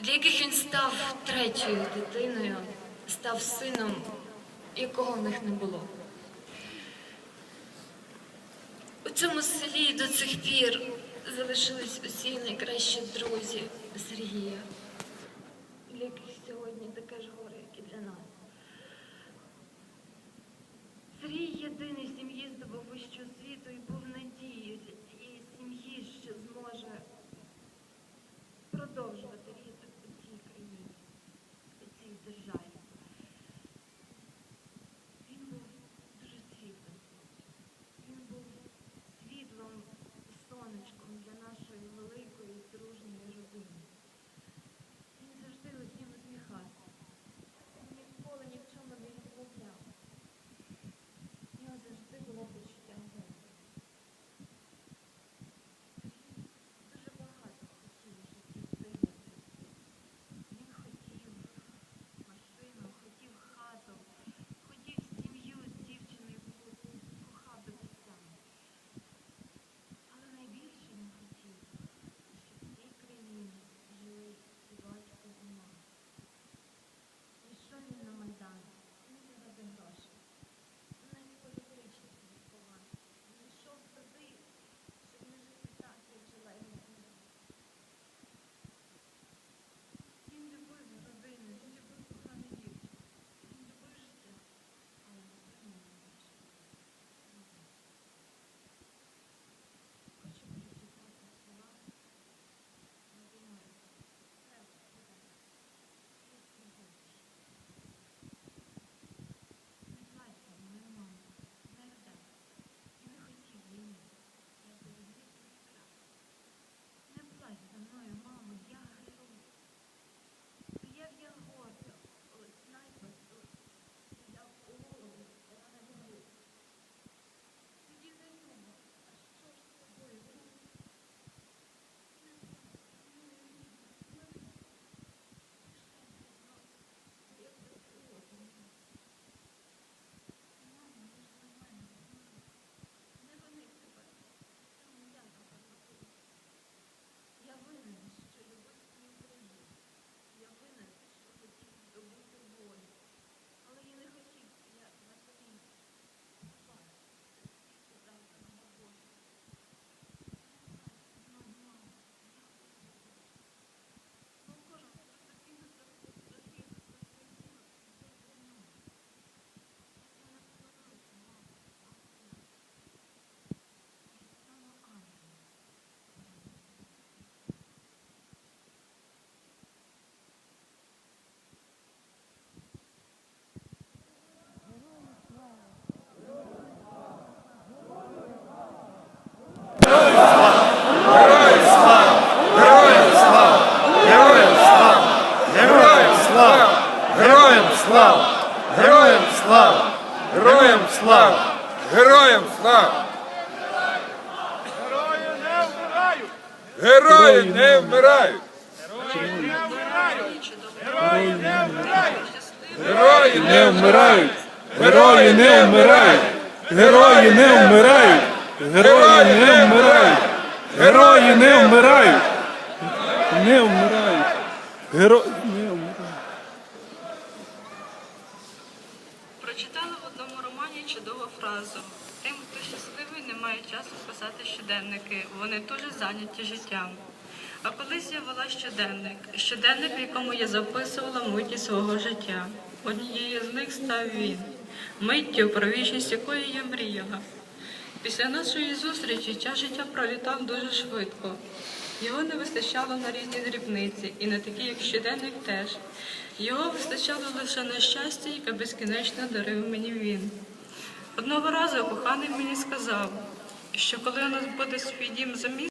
для яких він став третьою дитиною, став сином, якого в них не було. У цьому селі до цих пір залишились усі найкращі друзі Сергія, для яких сьогодні таке ж горе, як і для нас. Сергій єдиний сім'ї здобув вищу освіту і був надією слава! Героям слава! Герої не вмирають! Герої не вмирають! Герої не вмирають! Герої не вмирають! Герої не вмирають! Герої не вмирають! Герої Не вмирають! Герої не вмирають! Має часу писати щоденники. Вони дуже зайняті життям. А колись я вела щоденник, щоденник, в якому я записувала миті свого життя. Однією з них став він, миттю, про вічність якої я мріяла. Після нашої зустрічі час життя пролітав дуже швидко. Його не вистачало на різні дрібниці, і на такі, як щоденник, теж. Його вистачало лише на щастя, яке безкінечно дарив мені він. Одного разу коханий мені сказав, що коли у нас буде свій дім за містом,